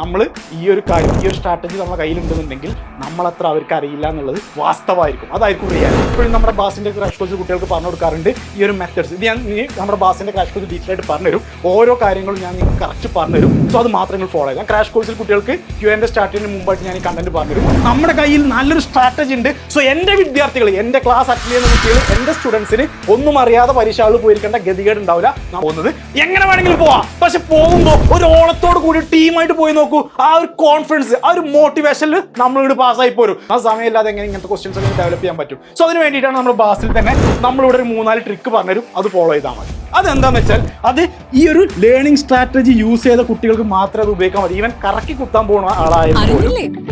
നമ്മൾ ഈ ഒരു കാര്യം ഈ ഒരു സ്ട്രാറ്റജി നമ്മുടെ കയ്യിലുണ്ടെന്നുണ്ടെങ്കിൽ നമ്മളത്ര അവർക്ക് അറിയില്ല എന്നുള്ളത് വാസ്തവമായിരിക്കും. അതായിരിക്കും റിയാലിറ്റി ഇപ്പോഴും നമ്മുടെ ബാസിന്റെ ക്രാഷ് കോഴ്സ് കുട്ടികൾക്ക് പറഞ്ഞു കൊടുക്കാറുണ്ട് ഈ ഒരു മെത്തേഡ്സ് ഇത് ഞാൻ നമ്മുടെ ബാസിന്റെ ക്രാഷ് കോഴ്സ് ഡീറ്റെയിൽ ആയിട്ട് പറഞ്ഞുതരും. ഓരോ കാര്യങ്ങളും ഞാൻ നിങ്ങൾക്ക് കറക്റ്റ് പറഞ്ഞുതരും. സോ അത് മാത്രം നിങ്ങൾ ഫോളോ ചെയ്യാം ക്രാഷ് കോഴ്സിൽ കുട്ടികൾക്ക് ക്യു എന്റെ സ്റ്റാർട്ട് മുമ്പായിട്ട് ഞാൻ ഈ കണ്ടന്റ് പറഞ്ഞുതരും. നമ്മുടെ കയ്യിൽ നല്ലൊരു സ്ട്രാറ്റജി ഉണ്ട്. സോ എന്റെ വിദ്യാർത്ഥികൾ എന്റെ ക്ലാസ് അറ്റൻഡ് ചെയ്യുന്ന കുട്ടികൾ എന്റെ സ്റ്റുഡൻസിന് ഒന്നും അറിയാതെ പരീക്ഷകൾ പോയിരിക്കേണ്ട ഗതികേട് ഉണ്ടാവില്ല. പോകുന്നത് എങ്ങനെ വേണമെങ്കിലും പോവാം. പക്ഷെ പോകുമ്പോൾ ഒരു ഓണത്തോട് കൂടി ടീമായിട്ട് പോയി നോക്കൂ ആ ഒരു കോൺഫിഡൻസ് ആ ഒരു മോട്ടിവേഷനിൽ നമ്മളിവിടെ പാസ്സായി പോരും. ആ സമയമില്ലാതെ എങ്ങനെ ഇങ്ങനത്തെ ക്വസ്റ്റ്യൻസ് ഒക്കെ ഡെവലപ്പ് ചെയ്യാൻ പറ്റും? സോ അതിന് വേണ്ടിയിട്ടാണ് നമ്മൾ ബാസിൽ തന്നെ നമ്മളിവിടെ ഒരു മൂന്നാൽ ട്രിക്ക് പറഞ്ഞുതരും. അത് ഫോളോ ചെയ്താൽ മതി. അതെന്താന്ന് വെച്ചാൽ അത് ഈ ഒരു ലേണിംഗ് സ്ട്രാറ്റജി യൂസ് ചെയ്ത കുട്ടികൾക്ക് മാത്രമേ അത് ഉപയോഗിക്കാൻ മതി ഈവൻ കറക്കി കുത്താൻ പോണ ആളായാലും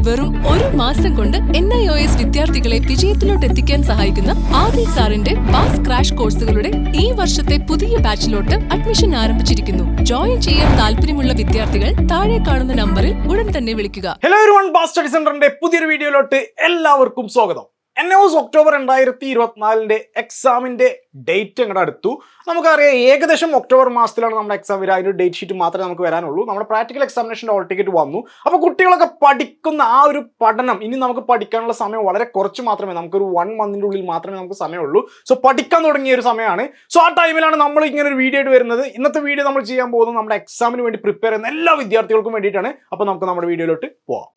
വെറും ഒരു മാസം കൊണ്ട് എൻ ഐ ഒ എസ് വിദ്യാർത്ഥികളെ വിജയത്തിലോട്ട് എത്തിക്കാൻ സഹായിക്കുന്ന ആദി സാറിന്റെ പാസ് ക്രാഷ് കോഴ്സുകളുടെ ഈ വർഷത്തെ പുതിയ ബാച്ചിലോട്ട് അഡ്മിഷൻ ആരംഭിച്ചിരിക്കുന്നു. ജോയിൻ ചെയ്യാൻ താല്പര്യമുള്ള വിദ്യാർത്ഥികൾ താഴെ കാണുന്ന നമ്പറിൽ ഉടൻ തന്നെ വിളിക്കുക. ഹലോ ഒരു വൺ ബാസ് സ്റ്റഡി സെന്ററിന്റെ പുതിയൊരു വീഡിയോയിലോട്ട് എല്ലാവർക്കും സ്വാഗതം. എൻ എസ് ഒക്ടോബർ രണ്ടായിരത്തി ഇരുപത്തിനാലിന്റെ എക്സാമിന്റെ ഡേറ്റ് അങ്ങോട്ട് അടുത്തു. നമുക്കറിയാം ഏകദേശം ഒക്ടോബർ മാസത്തിലാണ് നമ്മുടെ എക്സാം വരിക. അതിന്റെ ഡേറ്റ് ഷീറ്റ് മാത്രമേ നമുക്ക് വരാനുള്ളൂ. നമ്മുടെ പ്രാക്ടിക്കൽ എക്സാമിനേഷന്റെ ഓൾ ടിക്കറ്റ് വന്നു. അപ്പോൾ കുട്ടികളൊക്കെ പഠിക്കുന്ന ആ ഒരു പഠനം ഇനി നമുക്ക് പഠിക്കാനുള്ള സമയം വളരെ കുറച്ച് മാത്രമേ നമുക്കൊരു വൺ മന്തിന്റെ ഉള്ളിൽ മാത്രമേ നമുക്ക് സമയമുള്ളൂ. സോ പഠിക്കാൻ തുടങ്ങിയ ഒരു സമയമാണ്. സോ ആ ടൈമിലാണ് നമ്മൾ ഇങ്ങനെ ഒരു വീഡിയോ ആയിട്ട് വരുന്നത്. ഇന്നത്തെ വീഡിയോ നമ്മൾ ചെയ്യാൻ പോകുന്നത് നമ്മുടെ എക്സാമിന് വേണ്ടി പ്രിപ്പയർ ചെയ്യുന്ന എല്ലാ വിദ്യാർത്ഥികൾക്കും വേണ്ടിയിട്ടാണ്. അപ്പോൾ നമുക്ക് നമ്മുടെ വീഡിയോയിലോട്ട് പോവാം.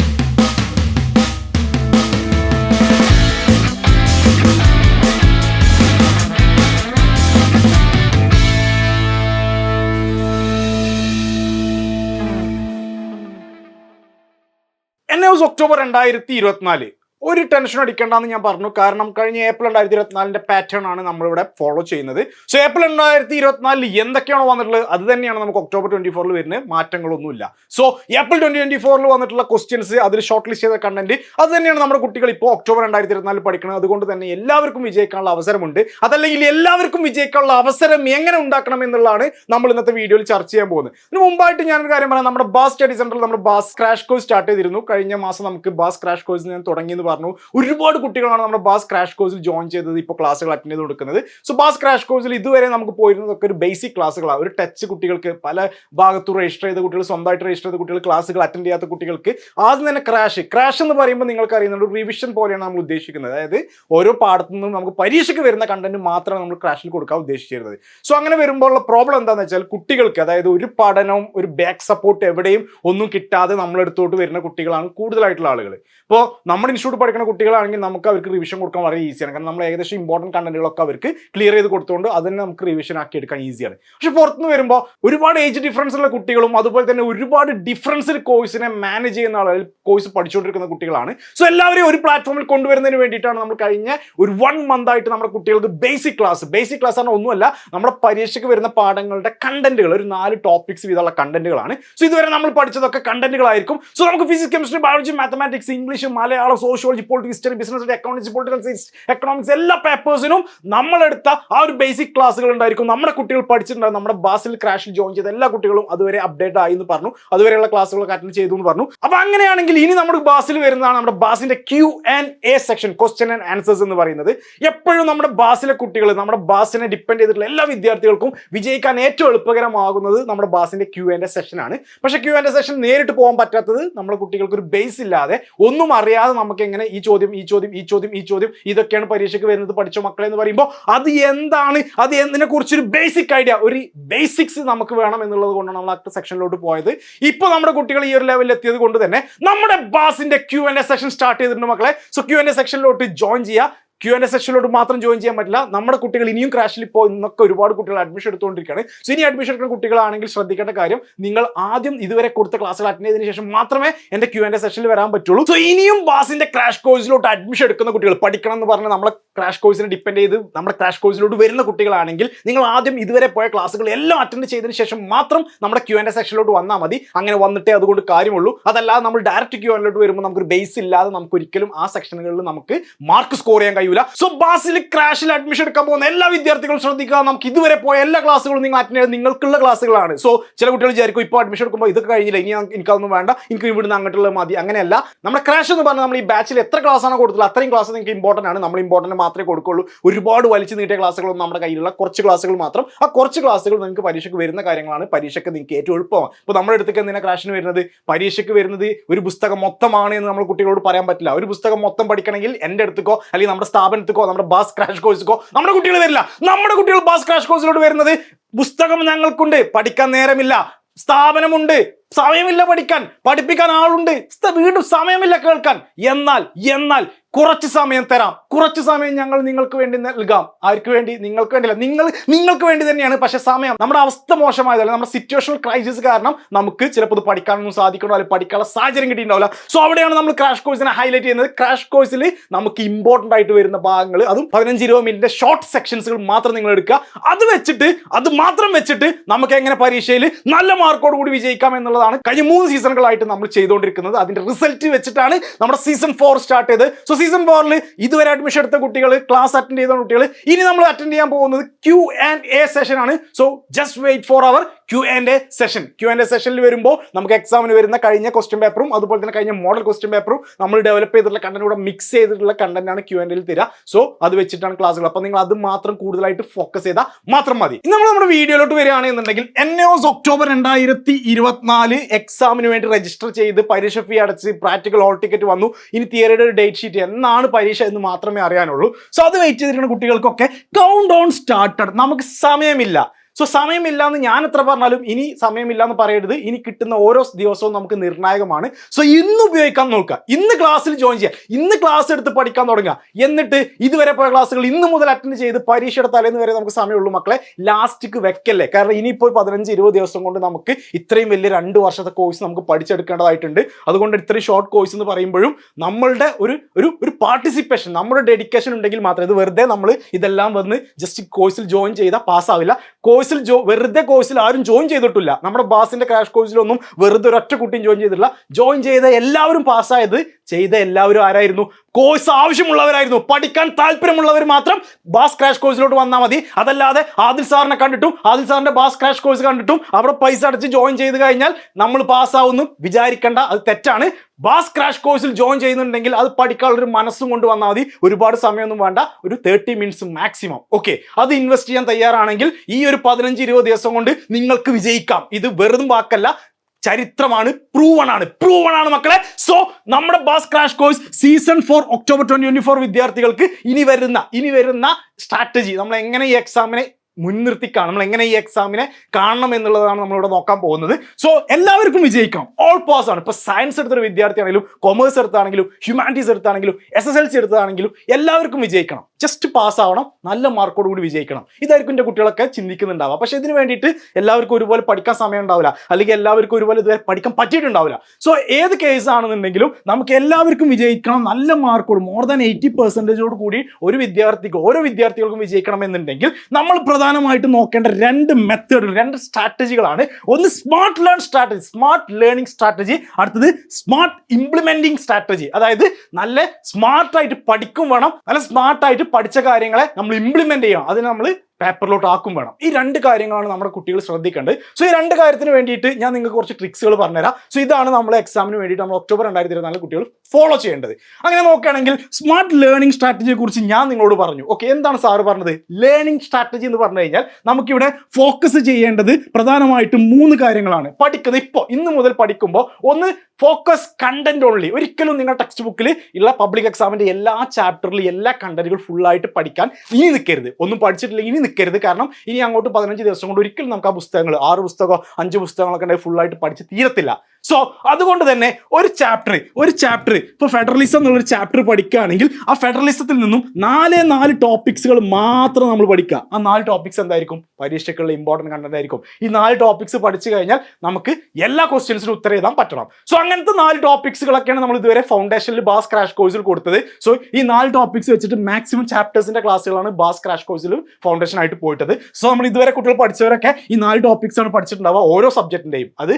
ഒക്ടോബർ രണ്ടായിരത്തി ഇരുപത്തിനാല്. ഒരു ടെൻഷൻ അടിക്കേണ്ടെന്ന് ഞാൻ പറഞ്ഞു. കാരണം കഴിഞ്ഞ ഏപ്രിൽ രണ്ടായിരത്തി ഇരുപത്തിനാലിന്റെ പാറ്റേൺ ആണ് നമ്മളിവിടെ ഫോളോ ചെയ്യുന്നത്. സോ ഏപ്രിൽ രണ്ടായിരത്തി ഇരുപത്തിനാലിൽ എന്തൊക്കെയാണോ വന്നിട്ടുള്ളത്? അത് തന്നെയാണ് നമുക്ക് ഒക്ടോബർ ട്വന്റി ഫോറിൽ വരുന്നത് മാറ്റങ്ങളൊന്നുമില്ല. സോ ഏപ്രിൽ ട്വന്റി ട്വന്റി ഫോറിൽ വന്നിട്ടുള്ള ക്വസ്റ്റ്യൻസ് അതിൽ ഷോർട്ട് ലിസ്റ്റ് ചെയ്ത കണ്ടന്റ് അത് തന്നെയാണ് നമ്മുടെ കുട്ടികൾ ഇപ്പോൾ ഒക്ടോബർ രണ്ടായിരത്തി ഇരുപത്തിനാലിൽ പഠിക്കുന്നത് അതുകൊണ്ട് തന്നെ എല്ലാവർക്കും വിജയിക്കാനുള്ള അവസരമുണ്ട്. അതല്ലെങ്കിൽ എല്ലാവർക്കും വിജയിക്കാനുള്ള അവസരം എങ്ങനെ ഉണ്ടാക്കണം എന്നുള്ളതാണ് നമ്മൾ ഇന്നത്തെ വീഡിയോയിൽ ചർച്ച ചെയ്യാൻ പോകുന്നത്. ഇതിന് മുമ്പായിട്ട് ഞാനൊരു കാര്യം പറയാം. നമ്മുടെ ബാസ് സ്റ്റഡി സെന്ററിൽ നമ്മുടെ ബാസ് ക്രാഷ് കോഴ്സ് സ്റ്റാർട്ട് ചെയ്തിരുന്നു. കഴിഞ്ഞ മാസം നമുക്ക് ബാസ് ക്രാഷ് കോഴ്സ് ഞാൻ തുടങ്ങിയെന്ന് പറഞ്ഞു ഒരുപാട് കുട്ടികളാണ് നമ്മുടെ ബാസ് ക്രാഷ് കോഴ്സിൽ ജോയിൻ ചെയ്തത് ഇപ്പോൾ ക്ലാസ്സുകൾ അറ്റൻഡ് ചെയ്ത് കൊടുക്കുന്നത്. സോ ബാസ് ക്രാഷ് കോഴ്സിൽ ഇതുവരെ നമുക്ക് പോയിരുന്നതൊക്കെ ഒരു ബേസിക് ക്ലാസ്സുകളാണ് ഒരു ടച്ച് കുട്ടികൾക്ക് പല ഭാഗത്തും രജിസ്റ്റർ ചെയ്ത കുട്ടികൾ സ്വന്തമായിട്ട് രജിസ്റ്റർ ചെയ്ത കുട്ടികൾ ക്ലാസ്സുകൾ അറ്റൻഡ് ചെയ്യാത്ത കുട്ടികൾക്ക് ആദ്യം തന്നെ ക്രാഷ് ക്രാഷ് എന്ന് പറയുമ്പോൾ നിങ്ങൾക്ക് അറിയുന്നത് ഒരു റിവിഷൻ പോലെയാണ് നമ്മൾ ഉദ്ദേശിക്കുന്നത്. അതായത് ഓരോ പാഠത്തു നിന്നും നമുക്ക് പരീക്ഷയ്ക്ക് വരുന്ന കണ്ടന്റ് മാത്രമേ നമ്മൾ ക്രാഷിൽ കൊടുക്കാൻ ഉദ്ദേശിച്ചിരുന്നത്. സോ അങ്ങനെ വരുമ്പോൾ ഉള്ള പ്രോബ്ലം എന്താണെന്ന് വെച്ചാൽ കുട്ടികൾക്ക് അതായത് ഒരു പഠനവും ഒരു ബാക്ക് സപ്പോർട്ട് എവിടെയും ഒന്നും കിട്ടാതെ നമ്മളെടുത്തോട്ട് വരുന്ന കുട്ടികളാണ് കൂടുതലായിട്ടുള്ള ആളുകൾ. ഇപ്പോൾ നമ്മുടെ ഇൻസ്റ്റിറ്റ്യൂട്ട് പഠിക്കുന്ന കുട്ടികളാണെങ്കിൽ നമുക്ക് അവർക്ക് റിവിഷൻ കൊടുക്കാൻ വളരെ ഈസിയാണ് കാരണം നമ്മൾ ഏകദേശം ഇമ്പോർട്ടന്റ് കണ്ടന്റുകളൊക്കെ അവർക്ക് ക്ലിയർ ചെയ്ത് കൊടുത്തുകൊണ്ട് അതിനെ നമുക്ക് റിവിഷൻ ആക്കി എടുക്കാൻ ഈസിയാണ് പക്ഷെ പുറത്തുനിന്ന് വരുമ്പോൾ ഒരുപാട് ഏജ് ഡിഫറൻസ് ഉള്ള കുട്ടികളും അതുപോലെ തന്നെ ഒരുപാട് ഡിഫറൻസിൽ കോഴ്സിനെ മാനേജ് ചെയ്യുന്ന ആളുകൾ കോഴ്സ് പഠിച്ചുകൊണ്ടിരിക്കുന്ന കുട്ടികളാണ്. സോ എല്ലാവരെയും ഒരു പ്ലാറ്റ്ഫോമിൽ കൊണ്ടുവരുന്നതിന് വേണ്ടിയിട്ടാണ് നമ്മൾ കഴിഞ്ഞ ഒരു വൺ മന്ത് ആയിട്ട് നമ്മുടെ കുട്ടികൾക്ക് ബേസിക് ക്ലാസ് ബേസിക് ക്ലാസ് ആണ് ഒന്നുമല്ല നമ്മുടെ പരീക്ഷയ്ക്ക് വരുന്ന പാഠങ്ങളുടെ കണ്ടന്റുകൾ ഒരു നാല് ടോപ്പിക്സ് വീതമുള്ള കണ്ടന്റുകളാണ് സോ ഇതുവരെ നമ്മൾ പഠിച്ചതൊക്കെ കണ്ടന്റുകളായിരിക്കും സോ നമുക്ക് physics chemistry biology mathematics English Malayalam sociology politics history business economics political science economics എല്ലാ പേപ്പേഴ്സിനും നമ്മളെടുത്ത ആ ഒരു ബേസിക് ക്ലാസ്സുകൾ ഉണ്ടായിരിക്കും. നമ്മുടെ കുട്ടികൾ പഠിച്ചിട്ടുണ്ടാകും നമ്മുടെ ബാസിൽ ക്രാഷിൽ ജോയിൻ ചെയ്ത എല്ലാ കുട്ടികളും അതുവരെ അപ്ഡേറ്റ് ആയി എന്ന് പറഞ്ഞു. അതുവരെയുള്ള ക്ലാസ്സുകളൊക്കെ അറ്റൻഡ് ചെയ്തു എന്ന് പറഞ്ഞു. അപ്പോൾ അങ്ങനെയാണെങ്കിൽ ഇനി നമ്മുടെ ബാസിൽ വരുന്നതാണ് നമ്മുടെ ബാസിന്റെ Q and A section question and answers എന്ന് പറയുന്നത്. എപ്പോഴും നമ്മുടെ ബാസിലെ കുട്ടികൾ നമ്മുടെ ബാസിനെ ഡിപ്പെൻഡ് ചെയ്തിട്ടുള്ള എല്ലാ വിദ്യാർത്ഥികൾക്കും വിജയിക്കാൻ ഏറ്റവും എളുപ്പകരമാകുന്നത് നമ്മുടെ ബാസിന്റെ ക്യൂ ആൻഡ് സെഷൻ ആണ്. പക്ഷേ ക്യൂ ആൻഡ് എ സെഷൻ നേരിട്ട് പോകാൻ പറ്റാത്തത് നമ്മുടെ കുട്ടികൾക്ക് ഒരു ബേസ് ഇല്ലാതെ ഒന്നും അറിയാതെ നമുക്ക് എങ്ങനെ ഈ ചോദ്യം ഈ ചോദ്യം ഈ ചോദ്യം ഈ ചോദ്യം. ഇതൊക്കെയാണ് പരീക്ഷയ്ക്ക് വരുന്നത് പഠിച്ച മക്കളെ എന്ന് പറയുമ്പോൾ അത് എന്താണ്? അത് എന്നതിനെ കുറിച്ചൊരു ബേസിക് ഐഡിയ ഒരു ബേസിക്സ് നമുക്ക് വേണം എന്നുള്ളത് കൊണ്ടാണ് നമ്മൾ അടുത്ത സെക്ഷനിലോട്ട് പോയത്. ഇപ്പോൾ നമ്മുടെ കുട്ടികൾ ഈ ഒരു ലെവലിൽ എത്തിയത് കൊണ്ട് തന്നെ നമ്മുടെ ബാസിന്റെ ക്യൂ ആൻഡ് സെഷൻ സ്റ്റാർട്ട് ചെയ്തിട്ടുണ്ട് മക്കളെ. സോ ക്യൂ ആൻഡ് സെക്ഷനിലോട്ട് ജോയിൻ ചെയ്യുക. ക്യൂ എസ് സെക്ഷനിലോട്ട് മാത്രം ജോയിൻ ചെയ്യാൻ പറ്റില്ല. നമ്മുടെ കുട്ടികൾ ഇനിയും ക്രാഷിൽ ഇപ്പോൾ ഇന്നൊക്കെ ഒരുപാട് കുട്ടികൾ അഡ്മിഷൻ എടുത്തുകൊണ്ടിരിക്കുകയാണ്. സോ ഇനി അഡ്മിഷൻ എടുക്കുന്ന കുട്ടികളാണെങ്കിൽ ശ്രദ്ധിക്കേണ്ട കാര്യം നിങ്ങൾ ആദ്യം ഇതുവരെ കൊടുത്ത ക്ലാസ്സുകൾ അറ്റൻഡ് ചെയ്തതിനു ശേഷം മാത്രമേ എന്റെ എൻ എസ് സെഷനിൽ വരാൻ പറ്റുള്ളൂ. സോ ഇനിയും ബാസിന്റെ ക്രാഷ് കോഴ്സിലോട്ട് അഡ്മിഷൻ എടുക്കുന്ന കുട്ടികൾ പഠിക്കണം എന്ന് പറഞ്ഞ് നമ്മളെ ക്രാഷ് കോഴ്സിനെ ഡിപ്പെൻഡ് ചെയ്ത് നമ്മുടെ ക്രാഷ് കോഴ്സിലോട്ട് വരുന്ന കുട്ടികളാണെങ്കിൽ നിങ്ങൾ ആദ്യം ഇതുവരെ പോയ ക്ലാസ്സുകൾ എല്ലാം അറ്റൻഡ് ചെയ്തതിന് ശേഷം മാത്രം നമ്മുടെ ക്യൂ ആൻഡ് സെക്ഷനിലോട്ട് വന്നാൽ മതി. അങ്ങനെ വന്നിട്ടേ അതുകൊണ്ട് കാര്യമുള്ളൂ. അതല്ലാതെ നമ്മൾ ഡയറക്റ്റ് ക്യൂ ആൻഡിലോട്ട് വരുമ്പോൾ നമുക്ക് ബേസ് ഇല്ലാതെ നമുക്ക് ഒരിക്കലും ആ സെക്ഷനുകളിൽ നമുക്ക് മാർക്ക് സ്കോർ ചെയ്യാൻ കഴിയില്ല സോ ബാസിൽ ക്രാഷിൽ അഡ്മിഷൻ എടുക്കാൻ പോകുന്ന എല്ലാ വിദ്യാർത്ഥികളും ശ്രദ്ധിക്കുക. നമുക്ക് ഇതുവരെ പോയ എല്ലാ ക്ലാസ്സുകളും നിങ്ങൾ അറ്റൻഡ് ചെയ്ത് നിങ്ങൾക്കുള്ള ക്ലാസ്സുകളാണ് സോ ചില കുട്ടികൾ വിചാരിക്കും ഇപ്പോൾ അഡ്മിഷൻ എടുക്കുമ്പോൾ ഇതൊക്കെ കഴിഞ്ഞില്ല? ഇനി എനിക്കതൊന്നും വേണ്ട. എനിക്ക് ഇവിടുന്ന് അങ്ങോട്ടുള്ള മതി. അങ്ങനെയല്ല. നമ്മുടെ ക്രാഷ് എന്ന് പറഞ്ഞാൽ നമ്മൾ ഈ ബാച്ചിൽ എത്ര ക്ലാസ് ആണ് അത്രയും ക്ലാസ് നിങ്ങൾക്ക് ഇമ്പോർട്ടന്റ് ആണ്. നമ്മൾ ഇമ്പോർട്ടന്റ് മാത്രമേ കൊടുക്കുള്ളൂ. ഒരുപാട് വലിച്ചു നീട്ടിയ ക്ലാസ്സുകളൊന്നും നമ്മുടെ കയ്യിലുള്ള കുറച്ച് ക്ലാസ്സുകൾ മാത്രം. ആ കുറച്ച് ക്ലാസ്സുകൾ നിങ്ങൾക്ക് പരീക്ഷയ്ക്ക് വരുന്ന കാര്യങ്ങളാണ്. പരീക്ഷയ്ക്ക് നിങ്ങൾക്ക് ഏറ്റവും എളുപ്പമാണ്. ഇപ്പോൾ നമ്മുടെ അടുത്തേക്ക് എന്തിനാ ക്രാഷിന് വരുന്നത്? പരീക്ഷയ്ക്ക് വരുന്നത് ഒരു പുസ്തകം മൊത്തമാണ് എന്ന് നമ്മൾ കുട്ടികളോട് പറയാൻ പറ്റില്ല. ഒരു പുസ്തകം മൊത്തം പഠിക്കണമെങ്കിൽ എന്റെ അടുത്തേക്കോ അല്ലെങ്കിൽ നമ്മുടെ സ്ഥാപനത്തിക്കോ നമ്മുടെ ബാസ് ക്രാഷ് കോഴ്സിക്കോ നമ്മുടെ കുട്ടികൾ വരില്ല. നമ്മുടെ കുട്ടികൾ ബാസ് ക്രാഷ് കോഴ്സിലോട്ട് വരുന്നത് പുസ്തകം ഞങ്ങൾക്കുണ്ട്. പഠിക്കാൻ നേരമില്ല. സ്ഥാപനമുണ്ട്. സമയമില്ല പഠിക്കാൻ. പഠിപ്പിക്കാൻ ആളുണ്ട്. വീണ്ടും സമയമില്ല കേൾക്കാൻ. എന്നാൽ എന്നാൽ കുറച്ച് സമയം തരാം. കുറച്ച് സമയം ഞങ്ങൾ നിങ്ങൾക്ക് വേണ്ടി നൽകാം. ആർക്ക് വേണ്ടി? നിങ്ങൾക്ക് വേണ്ടിയല്ല. നിങ്ങൾ നിങ്ങൾക്ക് വേണ്ടി തന്നെയാണ്. പക്ഷെ സമയം. നമ്മുടെ അവസ്ഥ മോശമായതല്ല. നമ്മുടെ സിറ്റുവേഷണൽ ക്രൈസിസ് കാരണം നമുക്ക് ചിലപ്പോൾ ഇത് പഠിക്കാനൊന്നും സാധിക്കണോ? അല്ലെങ്കിൽ പഠിക്കാനുള്ള സാഹചര്യം കിട്ടിയിട്ടുണ്ടാവില്ല. സോ അവിടെയാണ് നമ്മൾ ക്രാഷ് കോഴ്സിനെ ഹൈലൈറ്റ് ചെയ്യുന്നത്. ക്രാഷ് കോഴ്സിൽ നമുക്ക് ഇമ്പോർട്ടന്റ് ആയിട്ട് വരുന്ന ഭാഗങ്ങൾ. അതും പതിനഞ്ച് ഇരുപത് മിനിറ്റ് ഷോർട്ട് സെക്ഷൻസുകൾ മാത്രം നിങ്ങൾ എടുക്കുക. അത് വെച്ചിട്ട് അത് മാത്രം വെച്ചിട്ട് നമുക്ക് എങ്ങനെ പരീക്ഷയിൽ നല്ല മാർക്കോട് കൂടി വിജയിക്കാം എന്നുള്ളതാണ് കഴിഞ്ഞ മൂന്ന് സീസണുകളായിട്ട് നമ്മൾ ചെയ്തുകൊണ്ടിരിക്കുന്നത്. അതിന്റെ റിസൾട്ട് വെച്ചിട്ടാണ് നമ്മുടെ സീസൺ ഫോർ സ്റ്റാർട്ട് ചെയ്ത് സോ സീസൺ ഫോറിൽ ഇതുവരെ അഡ്മിഷൻ എടുത്ത കുട്ടികൾ ക്ലാസ് അറ്റൻഡ് ചെയ്ത കുട്ടികൾ ഇനി നമ്മൾ അറ്റൻഡ് ചെയ്യാൻ പോകുന്നത് ക്യൂ ആൻഡ് എ സെഷൻ ആണ്. So just wait for our Q and A session Q and A സെഷനിൽ വരുമ്പോൾ നമുക്ക് എക്സാമിന് വരുന്ന കഴിഞ്ഞ ക്വസ്റ്റ്യൻ പേപ്പറും അതുപോലെ തന്നെ കഴിഞ്ഞ മോഡൽ ക്വസ്റ്റ്യൻ പേപ്പറും നമ്മൾ ഡെവലപ്പ് ചെയ്തിട്ടുള്ള കണ്ടന്റ് കൂടെ മിക്സ് ചെയ്തിട്ടുള്ള കണ്ടന്റ് ആണ് ക്യു ആൻഡ് തരാ. സോ അത് വെച്ചിട്ടാണ് ക്ലാസ്സുകൾ അപ്പോൾ നിങ്ങൾ അത് മാത്രം കൂടുതലായിട്ട് ഫോക്കസ് ചെയ്താൽ മാത്രം മതി. നമ്മൾ നമ്മുടെ വീഡിയോയിലോട്ട് വരികയാണെന്നുണ്ടെങ്കിൽ എൻ എസ് ഒക്ടോബർ രണ്ടായിരത്തി ഇരുപത്തിനാല് എക്സാമിന് വേണ്ടി രജിസ്റ്റർ ചെയ്ത് പരീക്ഷ ഫീ അടച്ച് പ്രാക്ടിക്കൽ ഹോൾ ടിക്കറ്റ് വന്നു. ഇനി തിയറിയുടെ ഒരു ഡേറ്റ് ഷീറ്റ് എന്നാണ് പരീക്ഷ എന്ന് മാത്രമേ അറിയാനുള്ളൂ. സോ അത് വെയിറ്റ് ചെയ്തിരിക്കുന്ന കുട്ടികൾക്കൊക്കെ കൗണ്ട് ഡൗൺ സ്റ്റാർട്ടഡ് നമുക്ക് സമയമില്ല. സോ സമയമില്ല എന്ന് ഞാൻ എത്ര പറഞ്ഞാലും ഇനി സമയമില്ല എന്ന് പറയരുത്. ഇനി കിട്ടുന്ന ഓരോ ദിവസവും നമുക്ക് നിർണായകമാണ്. സോ ഇന്ന് ഉപയോഗിക്കാൻ നോക്കുക. ഇന്ന് ക്ലാസ്സിൽ ജോയിൻ ചെയ്യുക. ഇന്ന് ക്ലാസ് എടുത്ത് പഠിക്കാൻ തുടങ്ങുക. എന്നിട്ട് ഇതുവരെ പോയ ക്ലാസ്സുകൾ ഇന്ന് മുതൽ അറ്റൻഡ് ചെയ്ത് പരീക്ഷയുടെ തലേന്ന് വരെ നമുക്ക് സമയമുള്ളൂ മക്കളെ. ലാസ്റ്റിക്ക് വെക്കല്ലേ. കാരണം ഇനിയിപ്പോൾ പതിനഞ്ച് ഇരുപത് ദിവസം കൊണ്ട് നമുക്ക് ഇത്രയും വലിയ രണ്ട് വർഷത്തെ കോഴ്സ് നമുക്ക് പഠിച്ചെടുക്കേണ്ടതായിട്ടുണ്ട്. അതുകൊണ്ട് ഇത്രയും ഷോർട്ട് കോഴ്സ് എന്ന് പറയുമ്പോഴും നമ്മളുടെ ഒരു ഒരു ഒരു പാർട്ടിസിപ്പേഷൻ നമ്മുടെ ഡെഡിക്കേഷൻ ഉണ്ടെങ്കിൽ മാത്രമേ ഇത് വെറുതെ നമ്മൾ ഇതെല്ലാം വന്ന് ജസ്റ്റ് കോഴ്സിൽ ജോയിൻ ചെയ്താൽ പാസ്സാവില്ല കോഴ്സിൽ ജോ വെറുതെ കോഴ്സിൽ ആരും ജോയിൻ ചെയ്തിട്ടില്ല. നമ്മുടെ ബാസിന്റെ ക്രാഷ് കോഴ്സിലൊന്നും വെറുതെ ഒരൊറ്റ കുട്ടിയും ജോയിൻ ചെയ്തിട്ടില്ല. ജോയിൻ ചെയ്ത എല്ലാവരും പാസ്സായത് ചെയ്ത എല്ലാവരും ആരായിരുന്നു? കോഴ്സ് ആവശ്യമുള്ളവരായിരുന്നു. പഠിക്കാൻ താല്പര്യമുള്ളവർ മാത്രം ബാസ് ക്രാഷ് കോഴ്സിലോട്ട് വന്നാൽ മതി. അതല്ലാതെ ആദിൽ സാറിനെ കണ്ടിട്ടും ആദിൽ സാറിന്റെ ബാസ് ക്രാഷ് കോഴ്സ് കണ്ടിട്ടും അവിടെ പൈസ അടച്ച് ജോയിൻ ചെയ്ത് കഴിഞ്ഞാൽ നമ്മൾ പാസ്സാവുന്നു വിചാരിക്കേണ്ട അത് തെറ്റാണ്. ബാസ് ക്രാഷ് കോഴ്സിൽ ജോയിൻ ചെയ്യുന്നുണ്ടെങ്കിൽ അത് പഠിക്കാനുള്ളൊരു മനസ്സും കൊണ്ട് വന്നാൽ മതി. ഒരുപാട് സമയമൊന്നും വേണ്ട. ഒരു തേർട്ടി മിനിറ്റ്സ് മാക്സിമം ഓക്കെ അത് ഇൻവെസ്റ്റ് ചെയ്യാൻ തയ്യാറാണെങ്കിൽ ഈ ഒരു പതിനഞ്ച് ഇരുപത് ദിവസം കൊണ്ട് നിങ്ങൾക്ക് വിജയിക്കാം. ഇത് വെറുതും വാക്കല്ല. ചരിത്രമാണ് പ്രൂവൺ ആണ്. പ്രൂവൺ ആണ് മക്കളെ. സോ നമ്മുടെ bass crash course season four October twenty twenty four വിദ്യാർത്ഥികൾക്ക് ഇനി വരുന്ന ഇനി വരുന്ന സ്ട്രാറ്റജി നമ്മൾ എങ്ങനെ ഈ എക്സാമിനെ മുൻനിർത്തി കാണും നമ്മൾ എങ്ങനെ ഈ എക്സാമിനെ കാണണം എന്നുള്ളതാണ് നമ്മളിവിടെ നോക്കാൻ പോകുന്നത്. സോ എല്ലാവർക്കും വിജയിക്കാം. ഓൾ പാസ് ആണ്. ഇപ്പൊ സയൻസ് എടുത്തൊരു വിദ്യാർത്ഥിയാണെങ്കിലും കൊമേഴ്സ് എടുത്താണെങ്കിലും ഹ്യൂമാനിറ്റീസ് എടുത്താണെങ്കിലും എസ് എസ് എൽ സി എടുത്താണെങ്കിലും എല്ലാവർക്കും വിജയിക്കണം. ജസ്റ്റ് പാസ് ആവണം. നല്ല മാർക്കോട് കൂടി വിജയിക്കണം. ഇതായിരിക്കും എന്റെ കുട്ടികളൊക്കെ ചിന്തിക്കുന്നുണ്ടാവുക. പക്ഷേ ഇതിന് വേണ്ടിയിട്ട് എല്ലാവർക്കും ഒരുപോലെ പഠിക്കാൻ സമയം ഉണ്ടാവില്ല അല്ലെങ്കിൽ എല്ലാവർക്കും ഒരുപോലെ ഇതുവരെ പഠിക്കാൻ പറ്റിയിട്ടുണ്ടാവില്ല. സോ ഏത് കേസ് ആണെന്നുണ്ടെങ്കിലും നമുക്ക് എല്ലാവർക്കും വിജയിക്കണം. നല്ല മാർക്കോട് മോർ ദാൻ എയ്റ്റി പെർസെന്റേജോട് കൂടി ഒരു വിദ്യാർത്ഥിക്ക് ഓരോ വിദ്യാർത്ഥികൾക്കും വിജയിക്കണം എന്നുണ്ടെങ്കിൽ നമ്മൾ പ്രധാനമായിട്ട് നോക്കേണ്ട രണ്ട് മെത്തേഡുകൾ രണ്ട് സ്ട്രാറ്റജികളാണ് ഒന്ന് smart learn strategy smart learning strategy അടുത്തത് സ്മാർട്ട് ഇംപ്ലിമെന്റിംഗ് സ്ട്രാറ്റജി അതായത് നല്ല സ്മാർട്ടായിട്ട് പഠിക്കും വേണം നല്ല സ്മാർട്ടായിട്ട് പഠിച്ച കാര്യങ്ങളെ നമ്മൾ ഇംപ്ലിമെന്റ് ചെയ്യണം. അതിന് നമ്മൾ പേപ്പറിലോട്ട് ആക്കും വേണം. ഈ രണ്ട് കാര്യങ്ങളാണ് നമ്മുടെ കുട്ടികൾ ശ്രദ്ധിക്കേണ്ടത്. സോ ഈ രണ്ട് കാര്യത്തിന് വേണ്ടിയിട്ട് ഞാൻ നിങ്ങൾക്ക് കുറച്ച് ട്രിക്സുകൾ പറഞ്ഞുതരാം. സോ ഇതാണ് നമ്മൾ എക്സാമിന് വേണ്ടിയിട്ട് നമ്മൾ ഒക്ടോബർ രണ്ടായിരത്തി ഇരുപത്തിനാല് കുട്ടികൾ ഫോളോ ചെയ്യേണ്ടത്. അങ്ങനെ നോക്കുകയാണെങ്കിൽ സ്മാർട്ട് ലേണിംഗ് സ്ട്രാറ്റജിയെ കുറിച്ച് ഞാൻ നിങ്ങളോട് പറഞ്ഞു. ഓക്കെ എന്താണ് സാറ് പറഞ്ഞത്? ലേണിംഗ് സ്ട്രാറ്റജി എന്ന് പറഞ്ഞു കഴിഞ്ഞാൽ നമുക്കിവിടെ ഫോക്കസ് ചെയ്യേണ്ടത് പ്രധാനമായിട്ടും മൂന്ന് കാര്യങ്ങളാണ്. പഠിക്കുന്നത് ഇപ്പോൾ ഇന്ന് മുതൽ പഠിക്കുമ്പോൾ ഒന്ന് ഫോക്കസ് കണ്ടന്റ് ഓൺലി ഒരിക്കലും നിങ്ങൾ ടെക്സ്റ്റ് ബുക്കിൽ ഉള്ള പബ്ലിക് എക്സാമിന്റെ എല്ലാ ചാപ്റ്ററിലും എല്ലാ കണ്ടന്റുകൾ ഫുള്ളായിട്ട് പഠിക്കാൻ ഇനി നിൽക്കരുത്. ഒന്നും പഠിച്ചിട്ടില്ലെങ്കിൽ ഇനി നിൽക്കരുത്. കാരണം ഇനി അങ്ങോട്ട് പതിനഞ്ച് ദിവസം കൊണ്ട് ഒരിക്കലും നമുക്ക് ആ പുസ്തകങ്ങൾ ആറ് പുസ്തകമോ അഞ്ച് പുസ്തകങ്ങളൊക്കെ ഉണ്ടെങ്കിൽ ഫുള്ളായിട്ട് പഠിച്ച് തീരത്തില്ല. സോ അതുകൊണ്ട് തന്നെ ഒരു ചാപ്റ്റർ ഒരു ചാപ്റ്റർ ഇപ്പോൾ ഫെഡറലിസം എന്നുള്ളൊരു ചാപ്റ്റർ പഠിക്കുകയാണെങ്കിൽ ആ ഫെഡറലിസത്തിൽ നിന്നും നാല് നാല് ടോപ്പിക്സുകൾ മാത്രം നമ്മൾ പഠിക്കുക. ആ നാല് ടോപ്പിക്സ് എന്തായിരിക്കും? പരീക്ഷയ്ക്കുള്ള ഇമ്പോർട്ടന്റ് കണ്ടന്റ് ആയിരിക്കും. ഈ നാല് ടോപ്പിക്സ് പഠിച്ചു കഴിഞ്ഞാൽ നമുക്ക് എല്ലാ ക്വസ്റ്റ്യൻസിനും ഉത്തരം എഴുതാൻ പറ്റണം. സോ അങ്ങനത്തെ നാല് ടോപ്പിക്സുകളൊക്കെയാണ് നമ്മൾ ഇതുവരെ ഫൗണ്ടേഷനിൽ ബാസ് ക്രാഷ് കോഴ്സിൽ കൊടുത്തത്. സോ ഈ നാല് ടോപ്പിക്സ് വെച്ചിട്ട് മാക്സിമം ചാപ്റ്റേഴ്സിന്റെ ക്ലാസ്സുകളാണ് ബാസ് ക്രാഷ് കോഴ്സിൽ ഫൗണ്ടേഷൻ ആയിട്ട് പോയിട്ടത്. സോ നമ്മൾ ഇതുവരെ കുട്ടികൾ പഠിച്ചവരൊക്കെ ഈ നാല് ടോപ്പിക്സ് ആണ് പഠിച്ചിട്ടുണ്ടാവുക ഓരോ സബ്ജക്റ്റിന്റെയും അത്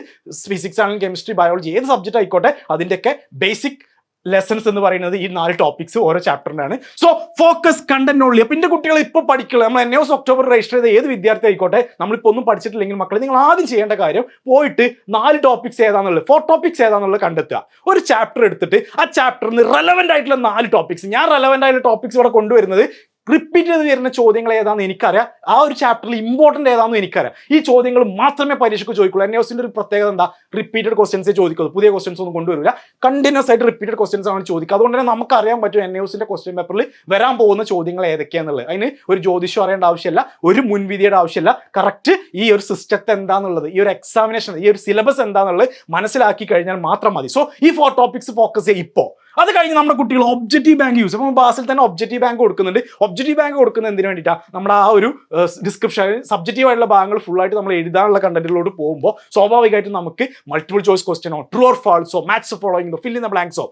ഫിസിക്സ് ആണെങ്കിലും കെമിസ്ട്രി ബയോളജി ഏത് സബ്ജക്റ്റ് ആയിക്കോട്ടെ അതിന്റെയൊക്കെ ബേസിക് ലെസൺസ് എന്ന് പറയുന്നത് ഈ നാല് ടോപ്പിക്സ് ഓരോ ചാപ്റ്ററിനാണ് സോ ഫോക്കസ് കണ്ടന്റ് ഓൺലി അപ്പൊ എന്റെ കുട്ടികൾ ഇപ്പോൾ പഠിക്കുക നമ്മൾ എസ് ഒക്ടോബർ രജിസ്റ്റർ ചെയ്ത ഏത് വിദ്യാർത്ഥി ആയിക്കോട്ടെ നമ്മളിപ്പോൾ ഒന്നും പഠിച്ചിട്ടില്ലെങ്കിൽ മക്കളെ നിങ്ങൾ ആദ്യം ചെയ്യേണ്ട കാര്യം പോയിട്ട് നാല് ടോപ്പിക്സ് ഏതാണെന്നുള്ളത് ഫോർ ടോപ്പിക്സ് ഏതാണെന്നുള്ളത് കണ്ടെത്തുക. ഒരു ചാപ്റ്റർ എടുത്തിട്ട് ആ ചാപ്റ്ററിന് റെലവന്റ് ആയിട്ടുള്ള നാല് ടോപ്പിക്സ് ഞാൻ റെലവന്റ് ആയിട്ടുള്ള ടോപ്പിക്സ് ഇവിടെ കൊണ്ടുവരുന്നത് റിപ്പീറ്റ് ചെയ്ത് വരുന്ന ചോദ്യങ്ങൾ ഏതാണെന്ന് എനിക്കറിയാം. ആ ഒരു ചാപ്റ്ററിൽ ഇമ്പോർട്ടന്റ് ഏതാണെന്ന് എനിക്കറിയാം. ഈ ചോദ്യങ്ങൾ മാത്രമേ പരീക്ഷയ്ക്ക് ചോദിക്കുള്ളൂ. എൻ എസിന്റെ ഒരു പ്രത്യേകത എന്താ? റിപ്പീറ്റഡ് ക്വസ്റ്റൻസ് ചോദിക്കുള്ളൂ. പുതിയ ക്വസ്റ്റൻസ് ഒന്നും കൊണ്ടുവരില്ല കണ്ടിന്യൂസ് ആയിട്ട് റിപ്പീറ്റഡ് ക്വസ്റ്റൻസ് ആണ് ചോദിക്കുക. അതുകൊണ്ട് തന്നെ നമുക്ക് അറിയാൻ പറ്റും എൻ എസിന്റെ ക്വസ്റ്റ്യൻ പേപ്പറിൽ വരാൻ പോകുന്ന ചോദ്യങ്ങൾ ഏതൊക്കെയാണെന്നുള്ളത് അതിന് ഒരു ജ്യോതിഷം അറിയേണ്ട ആവശ്യമില്ല. ഒരു മുൻവിധിയുടെ ആവശ്യമില്ല. കറക്റ്റ് ഈ ഒരു സിസ്റ്റത്തെ എന്താണെന്നുള്ളത് ഈ ഒരു എക്സാമിനേഷൻ ഈ ഒരു സിലബസ് എന്താണെന്നുള്ളത് മനസ്സിലാക്കി കഴിഞ്ഞാൽ മാത്രം മതി. സോ ഈ ഫോർ ടോപ്പിക്സ് ഫോക്കസ് ചെയ്യുക ഇപ്പോൾ. അത് കഴിഞ്ഞ് നമ്മുടെ കുട്ടികൾ ഒബ്ജക്റ്റീവ് ബാങ്ക് യൂസ് അപ്പോൾ ബാസിൽ തന്നെ ഒബ്ജക്റ്റീവ് ബാങ്ക് കൊടുക്കുന്നുണ്ട്. ഒബ്ജക്റ്റീവ് ബാങ്ക് കൊടുക്കുന്ന എന്തിനു വേണ്ടിയിട്ടാണ് നമ്മുടെ ആ ഒരു ഡിസ്ക്രിപ്ഷൻ സബ്ജക്റ്റീവ് ആയിട്ടുള്ള ഭാഗങ്ങൾ ഫുള്ളായിട്ട് നമ്മൾ എഴുതാനുള്ള കണ്ടന്റിലോട് പോകുമ്പോൾ സ്വാഭാവികമായിട്ടും നമുക്ക് മൾട്ടിപ്പിൾ ചോയ്സ് ക്വസ്റ്റ്യനോ ട്രൂ ഓർ ഫാൾസോ മാത്സ് ഫോളോയിങ്ങോ ഫിൽ ഇൻ ദ ബ്ലാങ്ക്സോ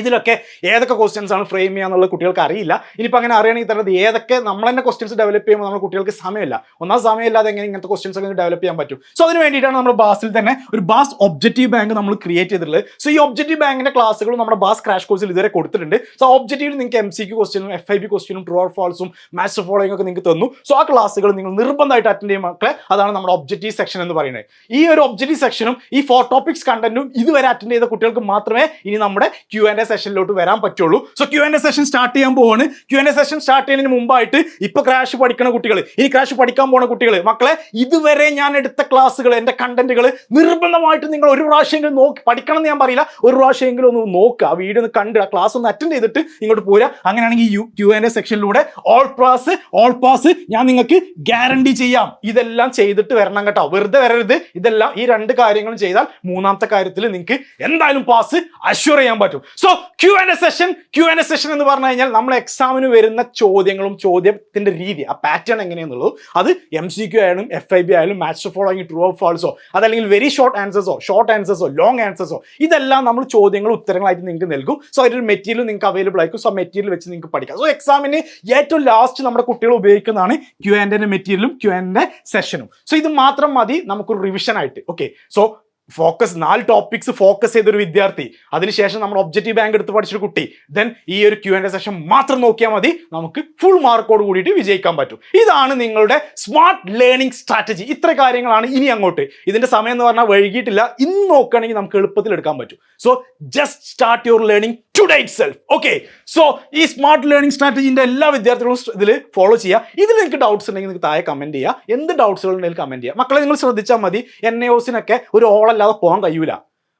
ഇതിലൊക്കെ ഏതൊക്കെ ക്വസ്റ്റ്യൻസ് ആണ് ഫ്രെയിം ചെയ്യാന്നുള്ളത് കുട്ടികൾക്ക് അറിയില്ല. ഇനിയിപ്പോൾ അങ്ങനെ അറിയണമെങ്കിൽ തന്നെ ഏതൊക്കെ നമ്മൾ തന്നെ ക്വസ്റ്റ്യൻസ് ഡെവലപ്പ് ചെയ്യുമ്പോൾ നമ്മുടെ കുട്ടികൾക്ക് സമയമില്ല. ഒന്നാം സമയമില്ലാതെ എങ്ങനെ ഇങ്ങനത്തെ ക്വസ്റ്റ്യൻസ് ഒക്കെ ഡെവലപ്പ് ചെയ്യാൻ പറ്റും. സോ അതിന് വേണ്ടിയിട്ടാണ് നമ്മൾ ബാസിൽ തന്നെ ഒരു ബാസ് ഒബ്ജക്റ്റീവ് ബാങ്ക് നമ്മൾ ക്രിയേറ്റ് ചെയ്തിട്ടുള്ളത്. സോ ഈ ഒബ്ജക്റ്റീവ് ബാങ്കിന്റെ ക്ലാസ്സുകളും നമ്മുടെ ബാസ് ക്രാഷ് കോഴ്സിൽ ഇതുവരെ കൊടുത്തിട്ടുണ്ട്. സോ ഒബ്ജക്റ്റീവിൽ നിങ്ങൾക്ക് എം സി ക്യു ക്വസ്റ്റ്യനും എഫ് ഐ ബി ക്വസ്റ്റ്യനും ട്രൂ ഓർ ഫോൾസും മാത്സ് ഫോളോയിങ് ഒക്കെ നിങ്ങൾക്ക് തന്നു. സോ ആ ക്ലാസ്സുകൾ നിങ്ങൾ നിർബന്ധമായിട്ട് അറ്റൻഡ് ചെയ്യുമ്പോൾ മക്കളെ. അതാണ് നമ്മുടെ ഒബ്ജക്റ്റീവ് സെക്ഷൻ എന്ന് പറയുന്നത്. ഈ ഒരു ഒബ്ജക്റ്റീവ് സെക്ഷനും ഈ ഫോർ ടോപ്പിക്സ് കണ്ടന്റും ഇതുവരെ അറ്റൻഡ് ചെയ്ത കുട്ടികൾക്ക് മാത്രമേ ഇനി നമ്മുടെ ക്യു ആൻഡ് സെഷനിലോട്ട് വരാൻ പറ്റുള്ളൂ. So Q and A session start ചെയ്യാൻ പോവാണ്. Q and A session start ചെയ്യുന്നതിന് മുമ്പായിട്ട് ഇപ്പൊ ക്രാഷ് പഠിക്കുന്ന കുട്ടികൾ ഇനി ക്രാഷ് പഠിക്കാൻ പോണ കുട്ടികൾ മക്കളെ ഇതുവരെ ഞാൻ എടുത്ത ക്ലാസ്സുകൾ എന്റെ കണ്ടന്റുകൾ നിർബന്ധമായിട്ട് നിങ്ങൾ ഒരു പ്രാവശ്യമെങ്കിലും നോക്കി പഠിക്കണം എന്ന് ഞാൻ പറയില്ല. ഒരു പ്രാവശ്യമെങ്കിലും ഒന്ന് നോക്കുക ആ വീഡിയോ ഒന്ന് കണ്ട് ആ ക്ലാസ് ഒന്ന് അറ്റൻഡ് ചെയ്തിട്ട് ഇങ്ങോട്ട് പോരാ. അങ്ങനെയാണെങ്കിൽ യു ക്യു എൻ എ സെക്ഷനിലൂടെ ഓൾ പാസ് ഓൾ പാസ് ഞാൻ നിങ്ങൾക്ക് ഗ്യാരണ്ടി ചെയ്യാം. ഇതെല്ലാം ചെയ്തിട്ട് വരണം കേട്ടോ. വെറുതെ വരരുത്. ഇതെല്ലാം ഈ രണ്ട് കാര്യങ്ങളും ചെയ്താൽ മൂന്നാമത്തെ കാര്യത്തിൽ നിങ്ങൾക്ക് എന്തായാലും പാസ് അഷ്യൂർ ചെയ്യാൻ പറ്റും. So Q and A session Q and A session എന്ന് പറഞ്ഞു കഴിഞ്ഞാൽ നമ്മൾ എക്സാമിന് വരുന്ന ചോദ്യങ്ങളും ചോദ്യത്തിന്റെ രീതി ആ പാറ്റേൺ എങ്ങനെയാണെന്നുള്ളത് അത് എം സി ക്യു ആയാലും എഫ് ഐ ബി ആയാലും മാത്സ് ഫോളോയിങ് ട്രൂ ഓഫ് ഫാൾസോ അതല്ലെങ്കിൽ വെരി ഷോർട്ട് ആൻസേഴ്സോ ഷോർട്ട് ആൻസേഴ്സോ ലോങ് ആൻസേഴ്സോ ഇതെല്ലാം നമ്മൾ ചോദ്യങ്ങൾ ഉത്തരങ്ങളായിട്ട് നിങ്ങൾക്ക് നൽകും. സോ അതിന്റെ മെറ്റീരിയൽ നിങ്ങൾക്ക് അവൈലബിൾ ആയിരിക്കും. സോ മെറ്റീരിയൽ വെച്ച് നിങ്ങൾക്ക് പഠിക്കാം. സോ എക്സാമിന് ഏറ്റവും ലാസ്റ്റ് നമ്മുടെ കുട്ടികൾ ഉപയോഗിക്കുന്നതാണ് ക്യു ആൻഡ് മെറ്റീരിയലും ക്യു ആൻഡ് സെഷനും സോ ഇത് മാത്രം മതി നമുക്കൊരു റിവിഷൻ ആയിട്ട്. ഓക്കെ സോ ഫോക്കസ് നാല് ടോപ്പിക്സ് ഫോക്കസ് ചെയ്തൊരു വിദ്യാർത്ഥി. അതിനുശേഷം നമ്മൾ ഒബ്ജക്റ്റീവ് ബാങ്ക് എടുത്ത് പഠിച്ചൊരു കുട്ടി. ദെൻ ഈ ഒരു ക്യു ആൻഡ് സെഷൻ മാത്രം നോക്കിയാൽ മതി. നമുക്ക് ഫുൾ മാർക്കോട് കൂടിയിട്ട് വിജയിക്കാൻ പറ്റും. ഇതാണ് നിങ്ങളുടെ സ്മാർട്ട് ലേണിംഗ് സ്ട്രാറ്റജി ഇത്ര കാര്യങ്ങളാണ് ഇനി അങ്ങോട്ട്. ഇതിന്റെ സമയം എന്ന് പറഞ്ഞാൽ വൈകിട്ടില്ല ഇന്ന് നോക്കുകയാണെങ്കിൽ നമുക്ക് എളുപ്പത്തിൽ എടുക്കാൻ പറ്റും. So just start your learning today itself okay so ഈ സ്മാർട്ട് ലേണിംഗ് സ്ട്രാറ്റജീന്റെ എല്ലാ വിദ്യാർത്ഥികളും ഇതിൽ ഫോളോ ചെയ്യുക ഇതിൽ നിങ്ങൾക്ക് ഡൗട്ട്സ് ഉണ്ടെങ്കിൽ നിങ്ങൾക്ക് താഴെ കമന്റ് ചെയ്യുക എന്ത് ഡൗട്ട്സുകൾ ഉണ്ടെങ്കിൽ കമന്റ് ചെയ്യുക മക്കളെ നിങ്ങൾ ശ്രദ്ധിച്ചാൽ മതി. എൻ എ ഒസിനൊക്കെ ഒരു ഓളല്ലാതെ പോകാൻ കഴിയൂല.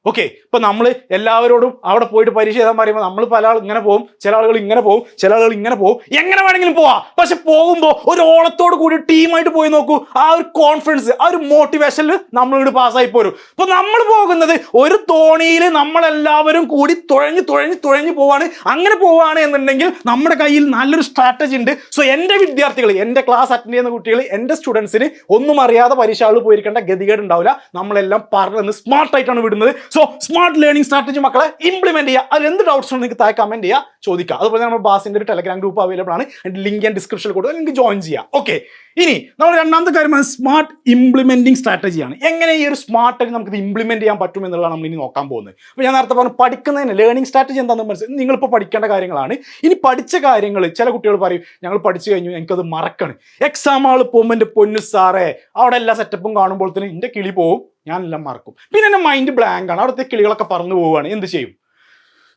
ഓക്കെ ഇപ്പൊ നമ്മൾ എല്ലാവരോടും അവിടെ പോയിട്ട് പരീക്ഷ എഴുതാൻ പറയുമ്പോൾ നമ്മൾ പല ആൾ ഇങ്ങനെ പോകും ചില ആളുകൾ ഇങ്ങനെ പോകും ചില ആളുകൾ ഇങ്ങനെ പോകും എങ്ങനെ വേണമെങ്കിലും പോവാ. പക്ഷെ പോകുമ്പോൾ ഒരു ഓളത്തോട് കൂടി ടീമായിട്ട് പോയി നോക്കൂ. ആ ഒരു കോൺഫിഡൻസ് ആ ഒരു മോട്ടിവേഷനിൽ നമ്മൾ ഇവിടെ പാസ്സായി പോരും. ഇപ്പൊ നമ്മൾ പോകുന്നത് ഒരു തോണിയിൽ നമ്മളെല്ലാവരും കൂടി തുഴഞ്ഞ് തുഴഞ്ഞ് തുഴഞ്ഞ് പോവാണ്. അങ്ങനെ പോവാണ് എന്നുണ്ടെങ്കിൽ നമ്മുടെ കയ്യിൽ നല്ലൊരു സ്ട്രാറ്റജി ഉണ്ട്. സോ എന്റെ വിദ്യാർത്ഥികൾ എന്റെ ക്ലാസ് അറ്റൻഡ് ചെയ്യുന്ന കുട്ടികൾ എന്റെ സ്റ്റുഡൻസിന് ഒന്നും അറിയാതെ പരീക്ഷ ആൾ പോയിരിക്കേണ്ട ഗതികേട് ഉണ്ടാവില്ല. നമ്മളെല്ലാം പറഞ്ഞ് സ്മാർട്ടായിട്ടാണ് വിടുന്നത്. സോ സ്മാർട്ട് ലേണിംഗ് സ്ട്രാറ്റജി മക്കളെ ഇംപ്ലിമെന്റ് ചെയ്യുക. അതിൽ എന്ത് ഡൗട്ട്സ് ഉണ്ടെങ്കിൽ താഴെ കമന്റ് ചെയ്യുക ചോദിക്കുക. അതുപോലെ നമ്മൾ ബാസിന്റെ ഒരു ടെലഗ്രാം ഗ്രൂപ്പ് അവൈലബിൾ ആണ്. ലിങ്ക് ഞാൻ ഡിസ്ക്രിപ്ഷനിൽ കൊടുക്കുക നിങ്ങൾക്ക് ജോയിൻ ചെയ്യാം. ഓക്കെ ഇനി നമ്മൾ രണ്ടാമത്തെ കാര്യമാണ് സ്മാർട്ട് ഇംപ്ലിമെന്റിംഗ് സ്ട്രാറ്റജിയാണ് എങ്ങനെ ഈ ഒരു സ്മാർട്ടായി നമുക്ക് ഇംപ്ലിമെന്റ് ചെയ്യാൻ പറ്റും എന്നുള്ളതാണ് നമ്മൾ ഇനി നോക്കാൻ പോകുന്നത്. അപ്പോൾ ഞാൻ നേരത്തെ പറഞ്ഞു പഠിക്കുന്നതിന് ലേണിംഗ് സ്ട്രാറ്റജി എന്താണെന്ന് മനസ്സിലായി നിങ്ങളിപ്പോൾ പഠിക്കേണ്ട കാര്യങ്ങളാണ്. ഇനി പഠിച്ച കാര്യങ്ങൾ ചില കുട്ടികൾ പറയും ഞങ്ങൾ പഠിച്ചു കഴിഞ്ഞു എനിക്കത് മറക്കണം. എക്സാം ആൾ പോകുമ്പോൾ എന്റെ പൊന്നു സാറേ അവിടെ എല്ലാ സെറ്റപ്പും കാണുമ്പോൾ തന്നെ എന്റെ കിളി പോവും ഞാനെല്ലാം മറക്കും. പിന്നെ എന്റെ മൈൻഡ് ബ്ലാങ്ക് ആണ്. അവിടുത്തെ കിളികളൊക്കെ പറന്നു പോവുകയാണ്. എന്ത് ചെയ്യും?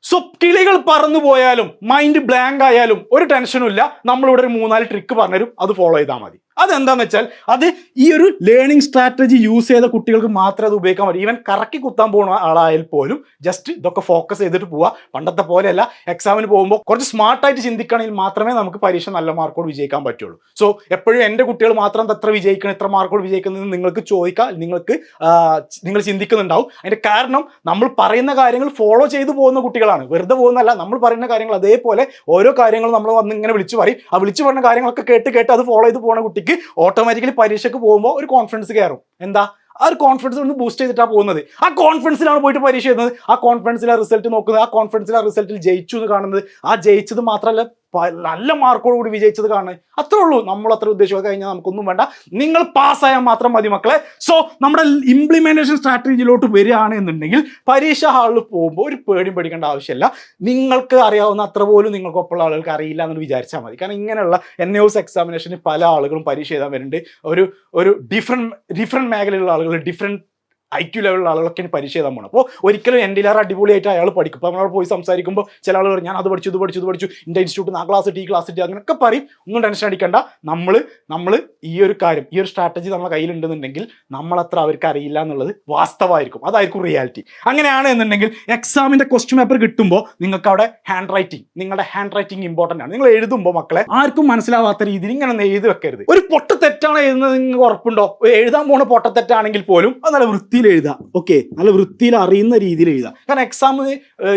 സോ കിളികൾ പറന്നു പോയാലും മൈൻഡ് ബ്ലാങ്ക് ആയാലും ഒരു ടെൻഷനും ഇല്ല. നമ്മളിവിടെ ഒരു മൂന്നാൽ ട്രിക്ക് പറഞ്ഞുതരും. അത് ഫോളോ ചെയ്താൽ മതി. അതെന്താന്ന് വെച്ചാൽ അത് ഈ ഒരു ലേണിംഗ് സ്ട്രാറ്റജി യൂസ് ചെയ്ത കുട്ടികൾക്ക് മാത്രമേ അത് ഉപയോഗിക്കാൻ പറ്റൂ. ഈവൻ കറക്കി കുത്താൻ പോകുന്ന ആളായാൽ പോലും ജസ്റ്റ് ഇതൊക്കെ ഫോക്കസ് ചെയ്തിട്ട് പോവുക പണ്ടത്തെ പോലെയല്ല. എക്സാമിന് പോകുമ്പോൾ കുറച്ച് സ്മാർട്ടായിട്ട് ചിന്തിക്കണമെങ്കിൽ മാത്രമേ നമുക്ക് പരീക്ഷ നല്ല മാർക്കോട് വിജയിക്കാൻ പറ്റുള്ളൂ. സോ എപ്പോഴും എന്റെ കുട്ടികൾ മാത്രം എത്ര വിജയിക്കണം എത്ര മാർക്കോട് വിജയിക്കുന്നതെന്ന് നിങ്ങൾക്ക് ചോദിക്കാം നിങ്ങൾക്ക് നിങ്ങൾ ചിന്തിക്കുന്നുണ്ടാവും. അതിന്റെ കാരണം നമ്മൾ പറയുന്ന കാര്യങ്ങൾ ഫോളോ ചെയ്തു പോകുന്ന കുട്ടികളാണ്. വെറുതെ പോകുന്നതല്ല. നമ്മൾ പറയുന്ന കാര്യങ്ങൾ അതേപോലെ ഓരോ കാര്യങ്ങളും നമ്മൾ വന്ന് ഇങ്ങനെ വിളിച്ചു പറയും. ആ വിളിച്ചു പറഞ്ഞ കാര്യങ്ങളൊക്കെ കേട്ട് കേട്ട് അത് ഫോളോ ചെയ്ത് പോകുന്ന കുട്ടിക്ക് ഓട്ടോമാറ്റിക്കലി പരീക്ഷയ്ക്ക് പോകുമ്പോൾ ഒരു കോൺഫിഡൻസ് കയറും. എന്താ? ആ ഒരു കോൺഫിഡൻസ് ഒന്ന് ബൂസ്റ്റ് ചെയ്തിട്ടാണ് പോകുന്നത്. ആ കോൺഫിഡൻസിലാണ് പോയിട്ട് പരീക്ഷ എഴുതുന്നത്. ആ കോൺഫിഡൻസിലെ റിസൾട്ട് നോക്കുന്നത്. ആ കോൺഫിഡൻസിലെ റിസൾട്ടിൽ ജയിച്ചു എന്ന് കാണുന്നത്. ആ ജയിച്ചത് മാത്രമല്ല നല്ല മാർക്കോട് കൂടി വിജയിച്ചത് കാണുന്നത്. അത്രേ ഉള്ളൂ. നമ്മൾ അത്ര ഉദ്ദേശിച്ചത്. കഴിഞ്ഞാൽ നമുക്കൊന്നും വേണ്ട. നിങ്ങൾ പാസ്സായാൽ മാത്രം മതി മക്കളെ. സോ നമ്മുടെ ഇംപ്ലിമെന്റേഷൻ സ്ട്രാറ്റജിയിലോട്ട് വരികയാണ് എന്നുണ്ടെങ്കിൽ പരീക്ഷ ഹാളിൽ പോകുമ്പോൾ ഒരു പേടിയും പേടിക്കേണ്ട ആവശ്യമില്ല. നിങ്ങൾക്ക് അറിയാവുന്ന അത്ര പോലും നിങ്ങൾക്കൊപ്പമുള്ള ആളുകൾക്ക് അറിയില്ല എന്ന് വിചാരിച്ചാൽ മതി. കാരണം ഇങ്ങനെയുള്ള എൻ എസ് എക്സാമിനേഷന് പല ആളുകളും പരീക്ഷ എഴുതാൻ വരുന്നുണ്ട്. ഒരു ഒരു ഡിഫറെന്റ് ഡിഫറെന്റ് മേഖലയിലുള്ള ആളുകൾ ഡിഫറെന്റ് ഐ ക്യു ലെവലുള്ള ആളുകളൊക്കെ എഴുതാൻ അപ്പോൾ ഒരിക്കലും എന്റെ ഇല്ലാതെ അടിപൊളിയായിട്ട് അയാൾ പഠിക്കും. അപ്പോൾ നമ്മളവിടെ പോയി സംസാരിക്കുമ്പോൾ ചില ആളുകൾ ഞാൻ അത് പഠിച്ചു ഇത് പഠിച്ചു ഇത് പഠിച്ചു. എന്റെ ഇൻസ്റ്റിറ്റ്യൂട്ട് ആ ക്ലാസ് ടി ക്ലാസ് ടി അങ്ങനെയൊക്കെ പറയും. ഒന്നും ടെൻഷൻ അടിക്കണ്ട. നമ്മൾ നമ്മൾ ഈ ഒരു കാര്യം ഈ ഒരു സ്ട്രാറ്റജി നമ്മുടെ കയ്യിലുണ്ടെന്നുണ്ടെങ്കിൽ നമ്മളത്ര അവർക്ക് അറിയില്ല എന്നുള്ളത് വാസ്തവമായിരിക്കും അതായിരിക്കും റിയാലിറ്റി അങ്ങനെയാണ് എന്നുണ്ടെങ്കിൽ എക്സാമിന്റെ ക്വസ്റ്റ്യൻ പേപ്പർ കിട്ടുമ്പോൾ നിങ്ങൾക്ക് അവിടെ ഹാൻഡ് റൈറ്റിംഗ് നിങ്ങളുടെ ഹാൻഡ് റൈറ്റിംഗ് ഇമ്പോർട്ടന്റ് ആണ്. നിങ്ങൾ എഴുതുമ്പോൾ മക്കളെ ആർക്കും മനസ്സിലാവാത്ത രീതിയിൽ ഇങ്ങനെ എഴുതി വെക്കരുത്. ഒരു പൊട്ട തെറ്റാണ് എഴുതുന്നത് നിങ്ങൾക്ക് ഉറപ്പുണ്ടോ? എഴുതാൻ പോണ പൊട്ട തെറ്റാണെങ്കിൽ പോലും അത് നല്ല വൃത്തിയിൽ എഴുതാം ഓക്കെ നല്ല വൃത്തിയിൽ അറിയുന്ന രീതിയിൽ എഴുതാം കാരണം എക്സാം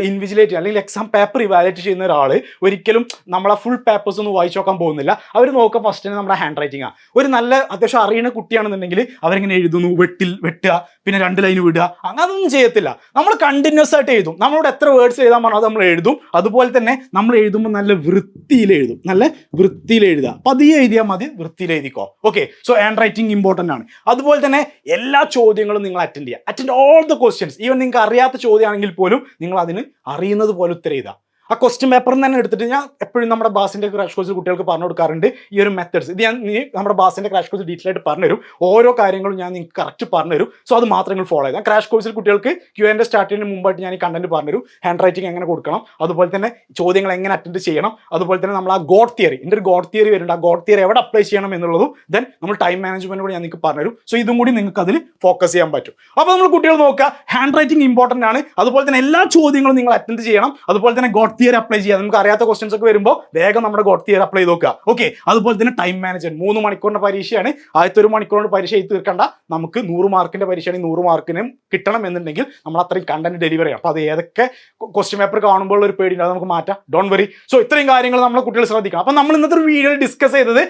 ഇൻവിജിലേറ്റ് അല്ലെങ്കിൽ എക്സാം പേപ്പർ ഇവാലേറ്റ് ചെയ്യുന്ന ഒരാൾ ഒരിക്കലും നമ്മളെ ഫുൾ പേപ്പേഴ്സ് ഒന്നും വായിച്ചു നോക്കാൻ പോകുന്നില്ല. അവർ നോക്കുക ഫസ്റ്റ് നമ്മുടെ ഹാൻഡ് റൈറ്റിംഗ് ആണ് ഒരു നല്ല അത്യാവശ്യം അറിയുന്ന കുട്ടിയാണെന്നുണ്ടെങ്കിൽ അവരിങ്ങനെ എഴുതുന്നു വെട്ടിൽ വെട്ടുക പിന്നെ രണ്ട് ലൈൻ വിടുക. അങ്ങനൊന്നും ചെയ്യത്തില്ല. നമ്മൾ കണ്ടിന്യൂസ് ആയിട്ട് എഴുതും. നമ്മളോട് എത്ര വേർഡ്സ് എഴുതാൻ പറഞ്ഞാൽ അത് നമ്മൾ എഴുതും. അതുപോലെ തന്നെ നമ്മൾ എഴുതുമ്പോൾ നല്ല വൃത്തിയിൽ എഴുതും. നല്ല വൃത്തിയിൽ എഴുതുക. പതിയെ എഴുതിയാൽ മതി വൃത്തിയിൽ എഴുതിക്കോ. Okay so handwriting important ആണ്. അതുപോലെ തന്നെ എല്ലാ ചോദ്യങ്ങളും നിങ്ങൾ അറ്റൻഡ് ചെയ്യുക. Attend all the questions even നിങ്ങൾക്ക് അറിയാത്ത ചോദ്യമാണെങ്കിൽ പോലും നിങ്ങൾ അതിന് അറിയുന്നത് പോലെ ഉത്തരം എഴുതുക. ആ ക്വസ്റ്റ്യൻ പേപ്പറിൽ തന്നെ എടുത്തിട്ട് ഞാൻ എപ്പോഴും നമ്മുടെ ബാസിന്റെ ക്രാഷ് കോഴ്സ് കുട്ടികൾക്ക് പറഞ്ഞു കൊടുക്കാറുണ്ട് ഈ ഒരു മെത്തേഡ്സ് ഇത് ഞാൻ നീ നമ്മുടെ ബാസിന്റെ ക്രാഷ് കോഴ്സ് ഡീറ്റെയിൽ ആയിട്ട് പറഞ്ഞുതരും ഓരോ കാര്യങ്ങളും ഞാൻ നിങ്ങൾക്ക് കറക്റ്റ് പറഞ്ഞുതരും സോ അത് മാത്രം നിങ്ങൾ ഫോളോ ചെയ്താൽ ക്രാഷ് കോഴ്സിൽ കുട്ടികൾക്ക് ക്യു എന്റെ സ്റ്റാർട്ട് ചെയ്യുന്നതിന് മുമ്പായിട്ട് ഞാൻ ഈ കണ്ടന്റ് പറഞ്ഞുതരും ഹാൻഡ് റൈറ്റിംഗ് എങ്ങനെ കൊടുക്കണം? അതുപോലെ തന്നെ ചോദ്യങ്ങൾ എങ്ങനെ അറ്റൻഡ് ചെയ്യണം? അതുപോലെ തന്നെ നമ്മൾ ആ ഗോഡ് തിയറി എന്റെ ഒരു ഗോഡ് തിയറി വരുന്നുണ്ട്. ആ ഗോഡ് തിയറി എവിടെ അപ്ലൈ ചെയ്യണം എന്നുള്ളതും ദെൻ നമ്മൾ ടൈം മാനേജ്മെന്റ് കൂടി ഞാൻ നിങ്ങൾക്ക് പറഞ്ഞുതരും സോ ഇതും കൂടി നിങ്ങൾക്ക് അതിൽ ഫോക്കസ് ചെയ്യാൻ പറ്റും. അപ്പോൾ നമ്മൾ കുട്ടികൾ നോക്കുക ഹാൻഡ് റൈറ്റിംഗ് ഇമ്പോർട്ടന്റ് ആണ്. അതുപോലെ തന്നെ എല്ലാ ചോദ്യങ്ങളും നിങ്ങൾ അറ്റൻഡ് ചെയ്യണം. അതുപോലെ തന്നെ ഗോഡ് തിയറി അപ്ലൈ ചെയ്യുക നമുക്ക് അറിയാത്ത ക്വസ്റ്റ്യൻസ് ഒക്കെ വരുമ്പോൾ വേഗം നമ്മുടെ ഗോഡ് തിയർ അപ്ലൈ നോക്കുക. ഓക്കെ അതുപോലെ തന്നെ ടൈം മാനേജ്മെന്റ് മൂന്ന് മണിക്കൂറിന്റെ പരീക്ഷയാണ്. ആദ്യത്തെ ഒരു മണിക്കൂറിന്റെ പരീക്ഷ എഴുതി തീർക്കേണ്ട. നമുക്ക് നൂറ് മാർക്കിന്റെ പരീക്ഷയാണെങ്കിൽ നൂറ് മാർക്കിനും കിട്ടണം എന്നുണ്ടെങ്കിൽ നമ്മൾ അത്രയും കണ്ടന്റ് ഡെലിവറി ചെയ്യണം. അപ്പോൾ അത് ഏതൊക്കെ ക്വസ്റ്റ്യൻ പേപ്പർ കാണുമ്പോൾ ഒരു പേടി അത് നമുക്ക് മാറ്റാം. ഡോൺ വറി സോ ഇത്രയും കാര്യങ്ങൾ നമ്മൾ കുട്ടികൾ ശ്രദ്ധിക്കണം. അപ്പോൾ നമ്മൾ ഇന്നത്തെ ഒരു വീഡിയോയിൽ ഡിസ്കസ് ചെയ്തത്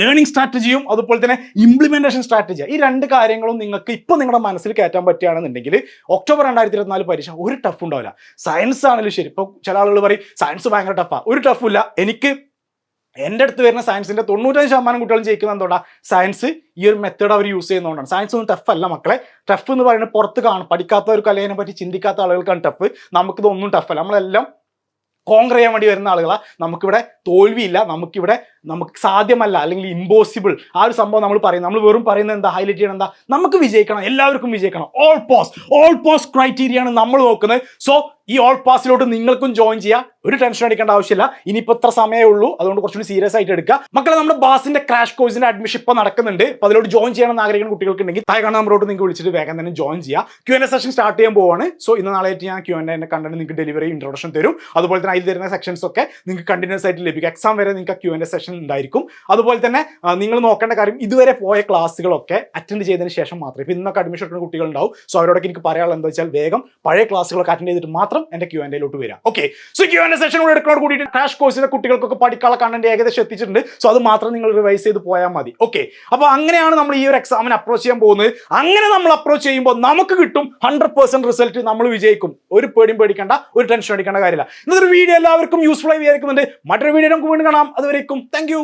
ലേണിംഗ് സ്ട്രാറ്റജിയും അതുപോലെ തന്നെ ഇംപ്ലിമെന്റേഷൻ സ്ട്രാറ്റജി ഈ രണ്ട് കാര്യങ്ങളും നിങ്ങൾക്ക് ഇപ്പോൾ നിങ്ങളുടെ മനസ്സിൽ കയറ്റാൻ പറ്റുകയാണെന്നുണ്ടെങ്കിൽ ഒക്ടോബർ രണ്ടായിരത്തി ഇരുപത്തിനാല് പരീക്ഷ ഒരു ടഫ് ഉണ്ടാവില്ല. സയൻസ് ആണെങ്കിലും ശരി. ഇപ്പോൾ ചില ആളുകൾ പറയും സയൻസ് ഭയങ്കര ടഫാ ഒരു ടഫില്ല എനിക്ക് എന്റെ അടുത്ത് വരുന്ന സയൻസിന്റെ തൊണ്ണൂറ്റഞ്ച് ശതമാനം കുട്ടികളും ജയിക്കുന്നത് എന്തുകൊണ്ടാണ് സയൻസ് ഈ ഒരു മെത്തേഡ് അവർ യൂസ് ചെയ്യുന്നതുകൊണ്ടാണ്. സയൻസ് ഒന്നും ടഫ് അല്ല മക്കളെ. ടഫ് എന്ന് പറയുന്നത് പുറത്ത് കാണും. പഠിക്കാത്തവർക്ക് അല്ലെങ്കിൽ പറ്റി ചിന്തിക്കാത്ത ആളുകൾക്കാണ് ടഫ് നമുക്കിതൊന്നും അല്ല. നമ്മളെല്ലാം കോങ്കർ ചെയ്യാൻ വേണ്ടി വരുന്ന ആളുകളാണ് നമുക്കിവിടെ തോൽവിയില്ല. നമുക്കിവിടെ നമുക്ക് സാധ്യമല്ല അല്ലെങ്കിൽ ഇമ്പോസിബിൾ ആ ഒരു സംഭവം നമ്മൾ പറയും നമ്മൾ വെറും പറയുന്നത് എന്താ ഹൈലൈറ്റ് ചെയ്യണം എന്താ? നമുക്ക് വിജയിക്കണം എല്ലാവർക്കും വിജയിക്കണം. All pass all pass criteria ആണ് നമ്മൾ നോക്കുന്നത്. സോ ഈ ഓൾ പാസിലോട്ട് നിങ്ങൾക്കും ജോയിൻ ചെയ്യാം. ഒരു ടെൻഷൻ അടിക്കേണ്ട ആവശ്യമില്ല. ഇനിയിപ്പോൾ ഇത്ര സമയമേ ഉള്ളൂ. അതുകൊണ്ട് കുറച്ചുകൂടി സീരിയസ് ആയിട്ട് എടുക്കുക. മക്കളെ നമ്മുടെ ബാസിന്റെ ക്രാഷ് കോഴ്സിന്റെ അഡ്മിഷൻ ഇപ്പോൾ നടക്കുന്നുണ്ട്. അപ്പോൾ അതിലോട്ട് ജോയിൻ ചെയ്യണം എന്ന് ആഗ്രഹിക്കുന്ന കുട്ടികൾക്ക് ഉണ്ടെങ്കിൽ താഴെ കാണുന്ന നമ്മളോട്ട് നിങ്ങൾക്ക് വിളിച്ചിട്ട് വേഗം തന്നെ ജോയിൻ ചെയ്യാം. Q and A session start ചെയ്യാൻ പോവാണ്. സോ ഇന്ന് നാളെ ആയിട്ട് ഞാൻ ക്യു എൻ എന്റെ കണ്ടന്റ് നിങ്ങൾക്ക് ഡെലിവറി ഇൻട്രൊഡക്ഷൻ തരും. അതുപോലെ തന്നെ അതിൽ തരുന്ന സെക്ഷൻസ് ഒക്കെ നിങ്ങൾക്ക് കണ്ടിന്യൂസ് ആയിട്ട് ലഭിക്കും. എക്സാം വരെ നിങ്ങൾക്ക് ക്യു എൻ എ സെഷൻ ഉണ്ടായിരിക്കും. അതുപോലെ തന്നെ നിങ്ങൾ നോക്കേണ്ട കാര്യം ഇതുവരെ പോയ ക്ലാസ്സുകളൊക്കെ അറ്റൻഡ് ചെയ്തതിന് ശേഷം മാത്രം ഇപ്പോൾ ഇന്നൊക്കെ അഡ്മിഷൻ എടുക്കുന്ന കുട്ടികളുണ്ടാവും. സോ അവരോടൊക്കെ എനിക്ക് പറയാനുള്ളത് എന്താ വെച്ചാൽ വേഗം പഴയ ക്ലാസ്സുകളൊക്കെ അറ്റൻഡ് ചെയ്തിട്ട് മാത്രം എന്റെ ക്യൂ എന്റെയിലോട്ട് വരാം ഓക്കെ സോ ക്യൂ എന്റെ സെഷൻ കൂടെ എടുക്കുന്നതോട് കൂടിയിട്ട് ക്രാഷ് കോഴ്സിലെ കുട്ടികൾക്കൊക്കെ പഠിക്കാനുള്ള കണ്ടന്റ് ഏകദേശം എത്തിച്ചിട്ടുണ്ട്. സോ അത് മാത്രം നിങ്ങൾ റിവൈസ് ചെയ്ത് പോയാൽ മതി. ഓക്കെ അപ്പോൾ അങ്ങനെയാണ് നമ്മൾ ഈ ഒരു എക്സാമിന് അപ്രോച്ച് ചെയ്യാൻ പോകുന്നത്. അങ്ങനെ നമ്മൾ അപ്രോച്ച് ചെയ്യുമ്പോൾ നമുക്ക് കിട്ടും ഹൺഡ്രഡ് പെർസെന്റ് റിസൾട്ട് നമ്മൾ വിജയിക്കും. ഒരു പേടിയും പേടിക്കേണ്ട ഒരു ടെൻഷൻ അടിക്കേണ്ട കാര്യമില്ല. ഇന്നത്തെ വീഡിയോ എല്ലാവർക്കും യൂസ്ഫുൾ ആയി വിചാരിക്കുന്നുണ്ട്. മറ്റൊരു വീഡിയോ നമുക്ക് വീണ്ടും കാണാം. അതുവരേക്കും थैंक यू